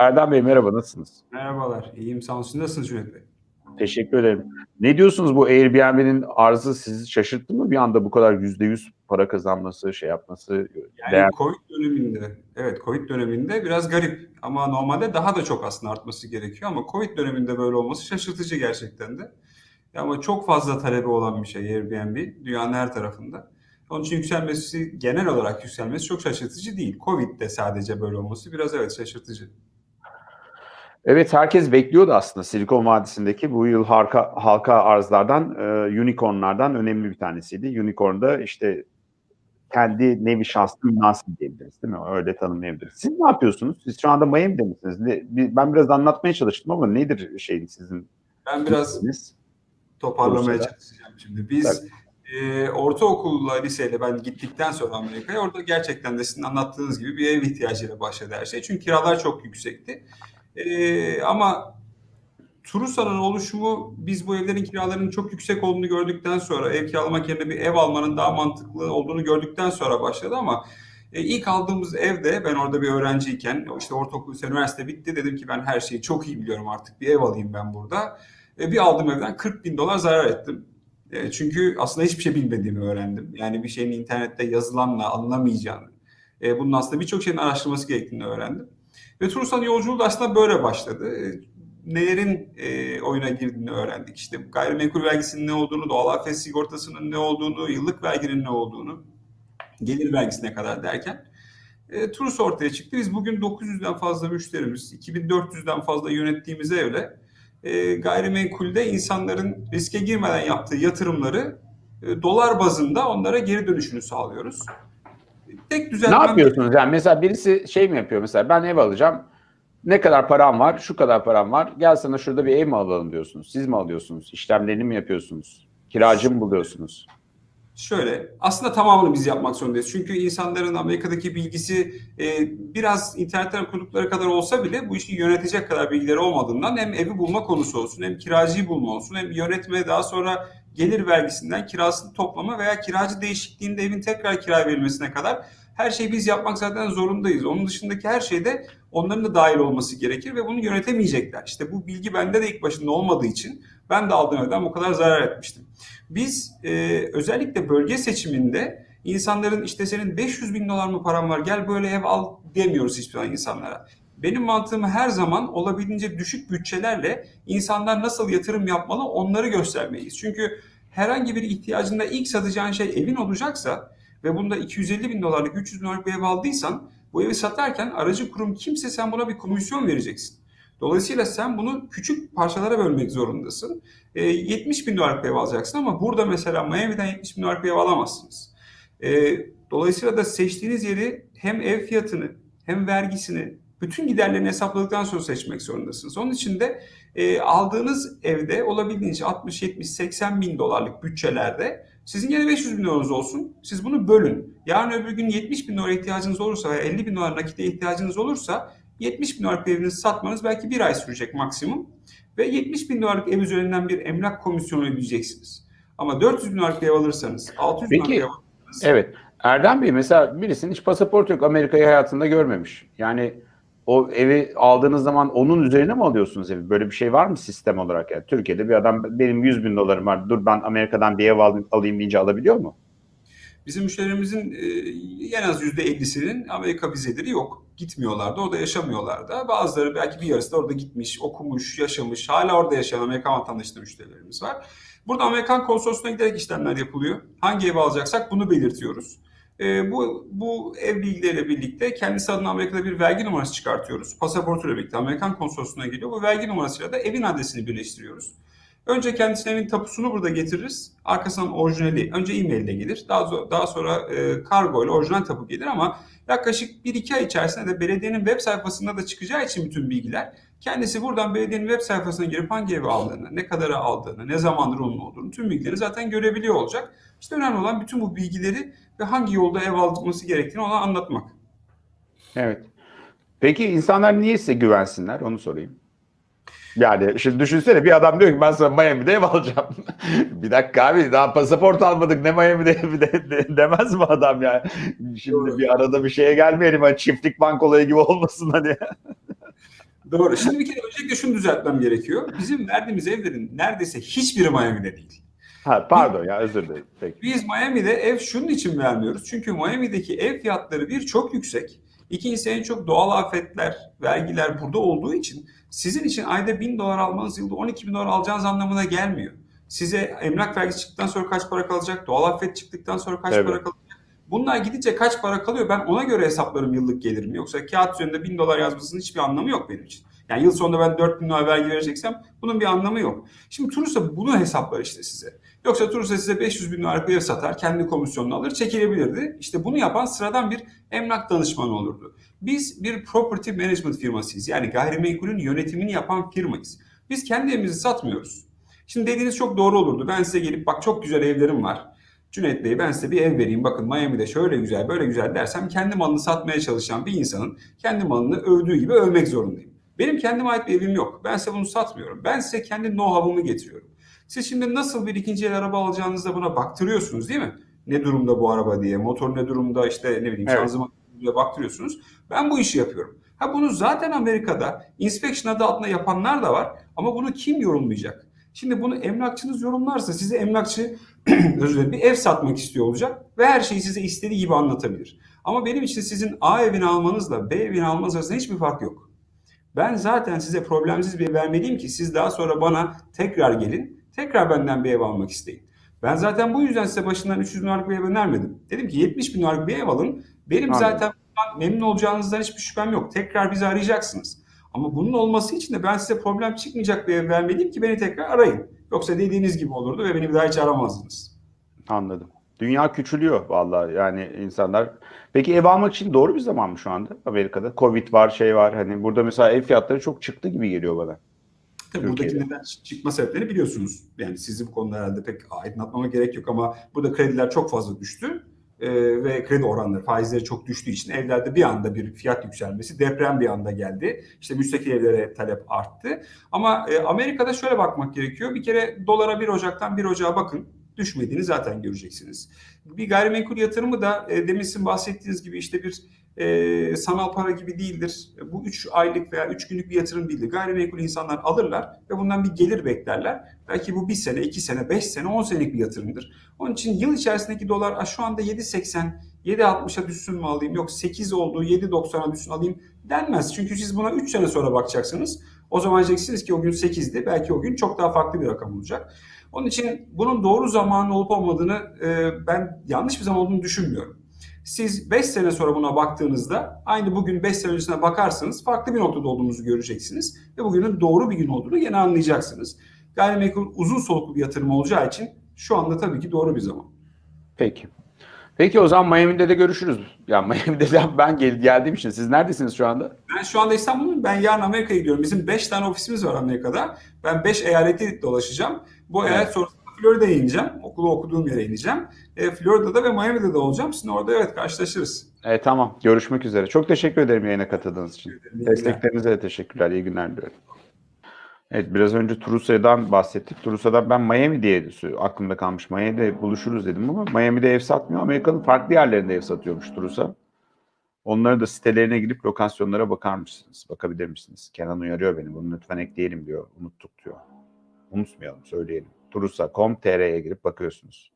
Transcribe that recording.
Erdem Bey merhaba nasılsınız? Merhabalar, iyiyim sağ olun. Nasılsınız Cüneyt Bey? Teşekkür ederim. Ne diyorsunuz bu Airbnb'nin arzı sizi şaşırttı mı bir anda bu kadar yüzde yüz para kazanması, şey yapması? Yani değer- Covid döneminde, evet Covid döneminde biraz garip ama normalde daha da çok aslında artması gerekiyor ama Covid döneminde böyle olması şaşırtıcı gerçekten de. Ama çok fazla talebi olan bir şey Airbnb dünyanın her tarafında. Onun için yükselmesi, genel olarak yükselmesi çok şaşırtıcı değil. Covid'de sadece böyle olması biraz evet şaşırtıcı. Evet herkes bekliyordu aslında Silikon Vadisi'ndeki bu yıl halka, halka arzlardan, e, unicornlardan önemli bir tanesiydi. Unicorn'da işte kendi nevi şanslı münasip diyebiliriz değil mi? Öyle tanımlayabiliriz. Siz ne yapıyorsunuz? Siz şu anda Miami'de misiniz? Ne- ben biraz anlatmaya çalıştım ama nedir şeyin sizin? Ben biraz fikriniz? toparlamaya Bursa'da. çalışacağım şimdi. Biz e, ortaokulla liseyle ben gittikten sonra Amerika'ya orada gerçekten de sizin anlattığınız gibi bir ev ihtiyacıyla başladı her şey. Çünkü kiralar çok yüksekti. E, ama Turusa'nın oluşumu biz bu evlerin kiralarının çok yüksek olduğunu gördükten sonra ev kiralamak yerine bir ev almanın daha mantıklı olduğunu gördükten sonra başladı ama e, ilk aldığımız evde ben orada bir öğrenciyken işte ortaokul, üniversite bitti dedim ki ben her şeyi çok iyi biliyorum artık bir ev alayım ben burada. E, bir aldığım evden 40 bin dolar zarar ettim. E, çünkü aslında hiçbir şey bilmediğimi öğrendim. Yani bir şeyin internette yazılanla anlamayacağını, e, bunun aslında birçok şeyin araştırması gerektiğini öğrendim. Ve Turusan yolculuğu da aslında böyle başladı. E, nelerin e, oyuna girdiğini öğrendik. İşte gayrimenkul vergisinin ne olduğunu, doğal afet sigortasının ne olduğunu, yıllık verginin ne olduğunu, gelir vergisine kadar derken e, Turus ortaya çıktı. Biz bugün 900'den fazla müşterimiz, 2400'den fazla yönettiğimiz evle e, gayrimenkulde insanların riske girmeden yaptığı yatırımları e, dolar bazında onlara geri dönüşünü sağlıyoruz. Tek Ne düzeltmem yapıyorsunuz? Yani mesela birisi şey mi yapıyor? Mesela ben ev alacağım. Ne kadar param var? Şu kadar param var. Gel sana şurada bir ev mi alalım diyorsunuz. Siz mi alıyorsunuz? İşlemlerini mi yapıyorsunuz? Kiracı mı buluyorsunuz? Şöyle, aslında tamamını biz yapmak zorundayız. Çünkü insanların Amerika'daki bilgisi e, biraz internetten okudukları kadar olsa bile bu işi yönetecek kadar bilgileri olmadığından hem evi bulma konusu olsun, hem kiracıyı bulma olsun, hem yönetme daha sonra gelir vergisinden kirasını toplama veya kiracı değişikliğinde evin tekrar kiraya verilmesine kadar her şeyi biz yapmak zaten zorundayız. Onun dışındaki her şeyde onların da dahil olması gerekir ve bunu yönetemeyecekler. İşte bu bilgi bende de ilk başında olmadığı için ben de aldığım evden bu kadar zarar etmiştim. Biz e, özellikle bölge seçiminde insanların işte senin 500 bin dolar mı param var gel böyle ev al demiyoruz hiçbir zaman insanlara. Benim mantığım her zaman olabildiğince düşük bütçelerle insanlar nasıl yatırım yapmalı onları göstermeyiz. Çünkü herhangi bir ihtiyacında ilk satacağın şey evin olacaksa ve bunda 250 bin dolarlık 300 bin dolarlık bir ev aldıysan bu evi satarken aracı kurum kimse sen buna bir komisyon vereceksin. Dolayısıyla sen bunu küçük parçalara bölmek zorundasın. E, 70 bin dolarlık bir ev alacaksın ama burada mesela Miami'den 70 bin dolarlık bir ev alamazsınız. E, dolayısıyla da seçtiğiniz yeri hem ev fiyatını hem vergisini bütün giderlerini hesapladıktan sonra seçmek zorundasınız. Onun için de e, aldığınız evde olabildiğince 60, 70, 80 bin dolarlık bütçelerde sizin yine 500 bin dolarınız olsun. Siz bunu bölün. Yarın öbür gün 70 bin dolara ihtiyacınız olursa veya 50 bin dolar nakite ihtiyacınız olursa 70 bin dolarlık bir evinizi satmanız belki bir ay sürecek maksimum. Ve 70 bin dolarlık ev üzerinden bir emlak komisyonu ödeyeceksiniz. Ama 400 bin dolarlık ev alırsanız, 600 bin Peki, dolarlık bir ev alırsanız Evet. Erdem Bey mesela birisinin hiç pasaport yok Amerika'yı hayatında görmemiş. Yani o evi aldığınız zaman onun üzerine mi alıyorsunuz evi? Böyle bir şey var mı sistem olarak? Yani Türkiye'de bir adam benim 100 bin dolarım var dur ben Amerika'dan bir ev alayım, alayım deyince alabiliyor mu? Bizim müşterilerimizin e, en az %50'sinin Amerika vizeleri yok. Gitmiyorlar da orada yaşamıyorlar da. Bazıları belki bir yarısı da orada gitmiş, okumuş, yaşamış, hala orada yaşayan Amerikan vatandaşlı müşterilerimiz var. Burada Amerikan konsolosluğuna giderek işlemler yapılıyor. Hangi evi alacaksak bunu belirtiyoruz. E, bu, bu ev bilgileriyle birlikte kendisi adına Amerika'da bir vergi numarası çıkartıyoruz. Pasaportuyla birlikte Amerikan konsolosluğuna geliyor. Bu vergi numarasıyla da evin adresini birleştiriyoruz. Önce kendisine evin tapusunu burada getiririz. Arkasından orijinali önce e-mail ile gelir. Daha, zo- daha sonra e, kargo ile orijinal tapu gelir ama yaklaşık 1-2 ay içerisinde de belediyenin web sayfasında da çıkacağı için bütün bilgiler kendisi buradan belediyenin web sayfasına girip hangi evi aldığını, ne kadara aldığını, ne zamandır onun olduğunu tüm bilgileri zaten görebiliyor olacak. İşte önemli olan bütün bu bilgileri ve hangi yolda ev alması gerektiğini ona anlatmak. Evet. Peki insanlar niye size güvensinler? Onu sorayım. Yani şimdi düşünsene bir adam diyor ki ben sana Miami'de ev alacağım. bir dakika abi daha pasaport almadık ne Miami'de evi de, de- demez mi adam yani? Şimdi bir arada bir şeye gelmeyelim hani çiftlik bank olayı gibi olmasın hani. Doğru. Şimdi bir kere öncelikle şunu düzeltmem gerekiyor. Bizim verdiğimiz evlerin neredeyse hiçbiri Miami'de değil. Ha, pardon ya özür dilerim. Peki. Biz Miami'de ev şunun için vermiyoruz. Çünkü Miami'deki ev fiyatları bir çok yüksek. İkincisi en çok doğal afetler, vergiler burada olduğu için sizin için ayda 1000 dolar almanız yılda 12 bin dolar alacağınız anlamına gelmiyor. Size emlak vergisi çıktıktan sonra kaç para kalacak, doğal afet çıktıktan sonra kaç Evet. para kalacak. Bunlar gidince kaç para kalıyor ben ona göre hesaplarım yıllık gelirimi. Yoksa kağıt üzerinde 1000 dolar yazmasının hiçbir anlamı yok benim için. Yani yıl sonunda ben 4000 dolar vergi vereceksem bunun bir anlamı yok. Şimdi Tursa bunu hesaplar işte size. Yoksa Tursa size 500 bin dolarlık bir satar, kendi komisyonunu alır, çekilebilirdi. İşte bunu yapan sıradan bir emlak danışmanı olurdu. Biz bir property management firmasıyız. Yani gayrimenkulün yönetimini yapan firmayız. Biz kendi evimizi satmıyoruz. Şimdi dediğiniz çok doğru olurdu. Ben size gelip bak çok güzel evlerim var. Cüneyt Bey ben size bir ev vereyim. Bakın Miami'de şöyle güzel böyle güzel dersem kendi malını satmaya çalışan bir insanın kendi malını övdüğü gibi övmek zorundayım. Benim kendime ait bir evim yok. Ben size bunu satmıyorum. Ben size kendi know-how'umu getiriyorum. Siz şimdi nasıl bir ikinci el araba alacağınızda buna baktırıyorsunuz değil mi? Ne durumda bu araba diye, motor ne durumda işte ne bileyim Evet. şanzıman diye baktırıyorsunuz. Ben bu işi yapıyorum. Ha bunu zaten Amerika'da inspection adı altında yapanlar da var ama bunu kim yorumlayacak? Şimdi bunu emlakçınız yorumlarsa size emlakçı özür dilerim, bir ev satmak istiyor olacak ve her şeyi size istediği gibi anlatabilir. Ama benim için sizin A evini almanızla B evini almanız arasında hiçbir fark yok. Ben zaten size problemsiz bir ev vermeliyim ki siz daha sonra bana tekrar gelin, tekrar benden bir ev almak isteyin. Ben zaten bu yüzden size başından 300 bin bir ev önermedim. Dedim ki 70 bin dolarlık bir ev alın. Benim Anladım. zaten memnun olacağınızdan hiçbir şüphem yok. Tekrar bizi arayacaksınız. Ama bunun olması için de ben size problem çıkmayacak bir ev vermeliyim ki beni tekrar arayın. Yoksa dediğiniz gibi olurdu ve beni bir daha hiç aramazdınız. Anladım. Dünya küçülüyor vallahi yani insanlar. Peki ev almak için doğru bir zaman mı şu anda Amerika'da? Covid var, şey var. Hani burada mesela ev fiyatları çok çıktı gibi geliyor bana. Tabii Türkiye'de. buradaki neden çıkma sebeplerini biliyorsunuz. Yani sizi bu konuda herhalde pek aydınlatmama gerek yok ama burada krediler çok fazla düştü. Ee, ve kredi oranları, faizleri çok düştüğü için evlerde bir anda bir fiyat yükselmesi, deprem bir anda geldi. İşte müstakil evlere talep arttı. Ama e, Amerika'da şöyle bakmak gerekiyor. Bir kere dolara 1 Ocak'tan 1 Ocak'a bakın. Düşmediğini zaten göreceksiniz. Bir gayrimenkul yatırımı da e, demin sizin bahsettiğiniz gibi işte bir e, sanal para gibi değildir. Bu 3 aylık veya 3 günlük bir yatırım değildir. Gayrimenkul insanlar alırlar ve bundan bir gelir beklerler. Belki bu 1 sene, 2 sene, 5 sene, 10 senelik bir yatırımdır. Onun için yıl içerisindeki dolar "Aa, şu anda 7.80, 7.60'a düşsün mü alayım yok 8 oldu 7.90'a düşsün alayım denmez. Çünkü siz buna 3 sene sonra bakacaksınız. O zaman diyeceksiniz ki o gün 8'di. Belki o gün çok daha farklı bir rakam olacak. Onun için bunun doğru zamanı olup olmadığını e, ben yanlış bir zaman olduğunu düşünmüyorum. Siz 5 sene sonra buna baktığınızda aynı bugün 5 sene öncesine bakarsanız farklı bir noktada olduğumuzu göreceksiniz. Ve bugünün doğru bir gün olduğunu yine anlayacaksınız. Gayrimenkul uzun soluklu bir yatırım olacağı için şu anda tabii ki doğru bir zaman. Peki. Peki o zaman Miami'de de görüşürüz. Ya Miami'de de ben gel geldiğim için siz neredesiniz şu anda? Ben şu anda İstanbul'um. Ben yarın Amerika'ya gidiyorum. Bizim 5 tane ofisimiz var Amerika'da. Ben 5 eyaleti dolaşacağım. Bu Evet. eyalet sonrasında Florida'ya ineceğim. Okulu okuduğum yere ineceğim. E, Florida'da ve Miami'de de olacağım. Sizin orada evet karşılaşırız. E, tamam. Görüşmek üzere. Çok teşekkür ederim yayına katıldığınız için. Desteklerinize de teşekkürler. İyi günler diliyorum. Evet biraz önce Turusa'dan bahsettik. Turusa'dan ben Miami diye aklımda kalmış. Miami'de buluşuruz dedim ama Miami'de ev satmıyor. Amerika'nın farklı yerlerinde ev satıyormuş Turusa. Onları da sitelerine girip lokasyonlara bakar mısınız? Bakabilir misiniz? Kenan uyarıyor beni. Bunu lütfen ekleyelim diyor. Unuttuk diyor. Unutmayalım söyleyelim. Turusa.com.tr'ye girip bakıyorsunuz.